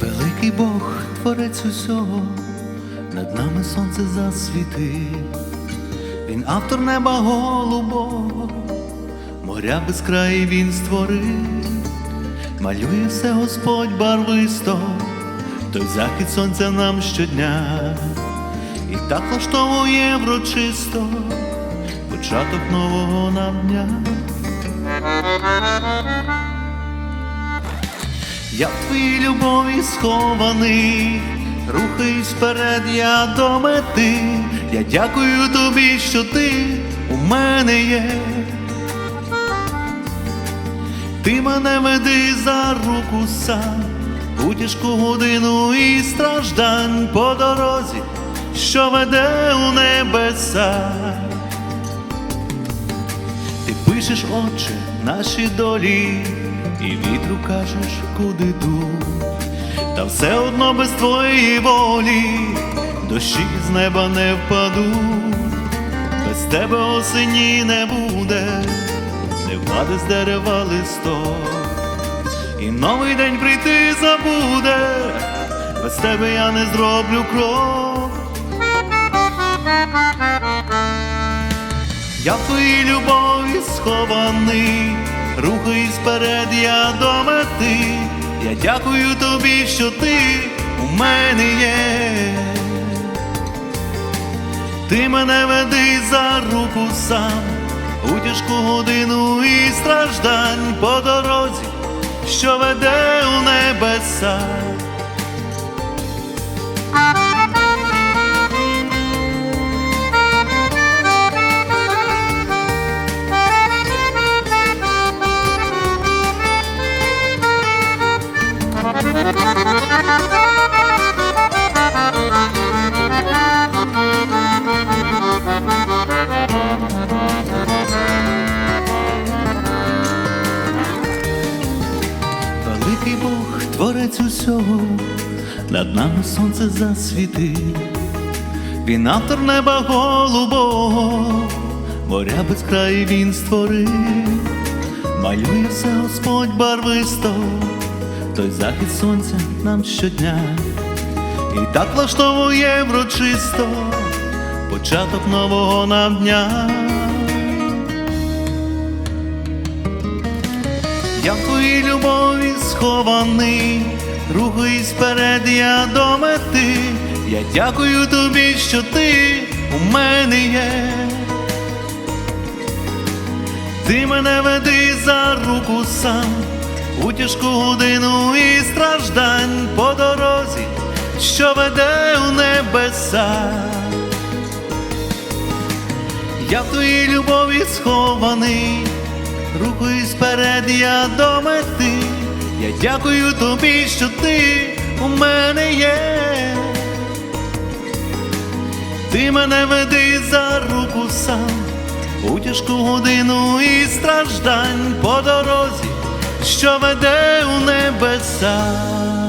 Великий Бог, творець усього, над нами сонце засвітив, він автор неба голубого, моря без краї він створив, малює все Господь барвисто, той захід сонця нам щодня, і так влаштовує врочисто початок нового нам дня. Я в твоїй любові схований, рухаюсь вперед, я до мети. Я дякую тобі, що ти у мене є. Ти мене веди за руку сам у годину і страждань по дорозі, що веде у небеса. Пишеш, Отче, наші долі, і вітру кажеш, куди дуть. Та все одно без твоєї волі дощі з неба не впадуть, без тебе осені не буде, не впаде з дерева листок, і новий день прийти забуде, без тебе я не зроблю крок. Я в твоїй любові схований, рухаюсь вперед, я до мети. Я дякую тобі, що ти у мене є. Ти мене веди за руку сам у тяжку годину і страждань по дорозі, що веде у небеса. Творець усього, над нами сонце засвітив, він автор неба голубого, моря без краю він створив, малює все Господь барвисто, той захід сонця нам щодня, і так влаштовує врочисто початок нового нам дня. Я в твоїй любові схований, рухаюсь вперед, я до мети. Я дякую тобі, що ти у мене є. Ти мене веди за руку сам у тяжку годину і страждань по дорозі, що веде у небеса. Я в твоїй любові схований, рухаюсь вперед, я до мети. Я дякую тобі, що ти у мене є. Ти мене веди за руку сам у тяжку годину і страждань по дорозі, що веде у небеса.